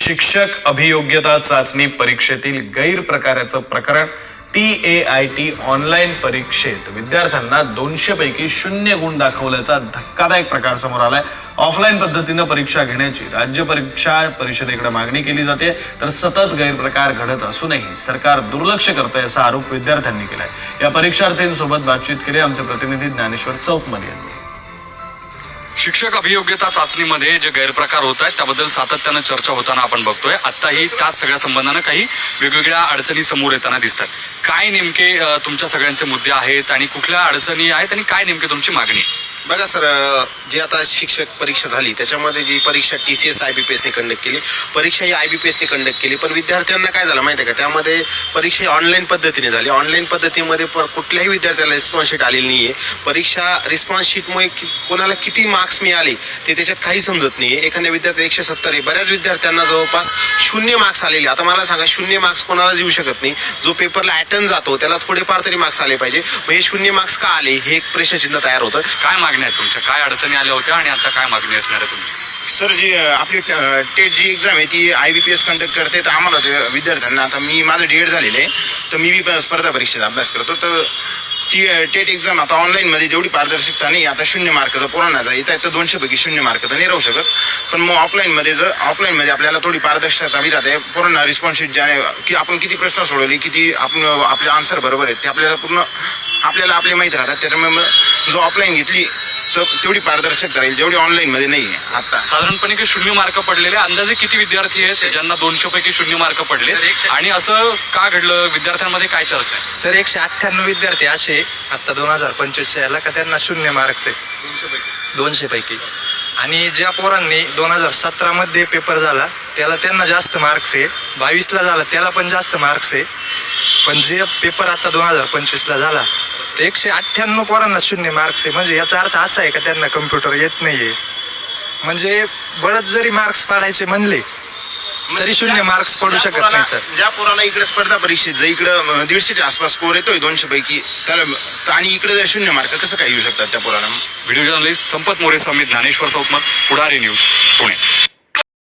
शिक्षक अभियोग्यता चाचणी परीक्षेतील गैरप्रकाराचं प्रकरण T A I T online परीक्षेत विद्यार्थ्यांना दोनशे पैकी शून्य गुण दाखवल्याचा धक्कादायक प्रकार समोर आलाय. ऑफलाईन पद्धतीनं परीक्षा घेण्याची राज्य परीक्षा परिषदेकडे मागणी केली जाते. तर सतत गैरप्रकार घडत असूनही सरकार दुर्लक्ष करतंय असा आरोप विद्यार्थ्यांनी केलाय. या परीक्षार्थींसोबत बातचीत केली आमचे प्रतिनिधी ज्ञानेश्वर चौकमल यांनी. शिक्षक अभियोग्यता चाचणीमध्ये जे गैरप्रकार होत आहेत त्याबद्दल सातत्यानं चर्चा होताना आपण बघतोय आत्ताही त्याच सगळ्या संबंधानं काही वेगवेगळ्या अडचणी समोर येताना दिसतात काय नेमके तुमच्या सगळ्यांचे मुद्दे आहेत आणि कुठल्या अडचणी आहेत आणि काय नेमके तुमची मागणी आहे? बघा सर जी आता शिक्षक परीक्षा झाली त्याच्यामध्ये जी परीक्षा T C S I B P एसने कंडक्ट केली परीक्षा ही आय बी पी एसने कंडक्ट केली पण विद्यार्थ्यांना काय झालं माहिती आहे का? त्यामध्ये परीक्षा ही ऑनलाईन पद्धतीने झाली. ऑनलाईन पद्धतीमध्ये प- कुठल्याही विद्यार्थ्याला रिस्पॉन्स शीट आलेली नाही आहे परीक्षा रिस्पॉन्स शीटमुळे कि कोणाला किती मार्क्स मिळाले ते त्याच्यात काही समजत नाही आहे एखाद्या विद्यार्थी एकशे सत्तर आहे. बऱ्याच विद्यार्थ्यांना जवळपास शून्य मार्क्स आलेले आता मला सांगा शून्य मार्क्स कोणाला येऊ शकत नाही? जो पेपरला अटेंड जातो त्याला थोडेफार तरी मार्क्स आले पाहिजे. मग हे शून्य मार्क्स का आले? हे एक प्रश्नचिन्ह तयार होतं. काय मागण्या आहेत तुमच्या? काय अडचणी आल्या होत्या आणि आता काय मागणी असणार आहे तुमची? सर जी आपली टेट जी एक्झाम आहे ती I B P S conduct करते तर आम्हाला ते विद्यार्थ्यांना आता मी माझं डी एड झालेलं आहे तर मी बी प- स्पर्धा परीक्षेचा अभ्यास करतो. तर ती टेट एक्झाम आता ऑनलाईनमध्ये जेवढी पारदर्शकता नाही. आता शून्य मार्काचा पोरांना येत आहे तर दोनशेपैकी शून्य मार्क तर नाही राहू शकत. पण मग ऑफलाईनमध्ये जर ऑफलाईनमध्ये आपल्याला थोडी पारदर्शकता बी राहते पोरांना रिस्पॉन्स शीट ज्याने की आपण किती प्रश्न सोडवले किती आपण आपले आन्सर बरोबर आहेत ते आपल्याला पूर्ण आपल्याला आपले माहीत राहतात. त्याच्यामुळे मग जो ऑफलाईन घेतली तर तेवढी पारदर्शकता राहील जेवढी ऑनलाईनमध्ये नाही आहे आता. साधारणपणे की शून्य मार्क पडलेले अंदाजे किती विद्यार्थी आहेत ज्यांना दोनशे पैकी शून्य मार्क पडले? सर, एकशे- आणि असं का घडलं? विद्यार्थ्यांमध्ये काय चर्चा आहे? सर एकशे अठ्ठ्याण्णव विद्यार्थी असे आता दोन हजार पंचवीसच्या याला का त्यांना शून्य मार्क्स आहे दोनशे पैकी. आणि ज्या पोरांनी दोन हजार सतरामध्ये पेपर झाला त्याला त्यांना जास्त मार्क्स आहे बावीसला झाला त्याला पण जास्त मार्क्स आहे पण जे पेपर आता दोन हजार पंचवीसला झाला ते एकशे अठ्ठ्याण्णव पोरांना शून्य मार्क्स आहे. म्हणजे याचा अर्थ असा आहे का त्यांना कम्प्युटर येत नाहीये? म्हणजे बळच जरी मार्क्स पाडायचे म्हणले तरी शून्य मार्क्स पडू शकत नाही सर. ज्या पोराला इकडे स्पर्धा परीक्षेत जर इकडे दीडशेच्या आसपास स्कोर येतोय दोनशे पैकी त्याला तर आणि इकडे जर शून्य मार्क कसं काय येऊ शकतात त्या पोराला व्हिडिओ जर्नलिस्ट संपत मोरे समित ज्ञानेश्वर चौकमत पुढारी न्यूज पुणे.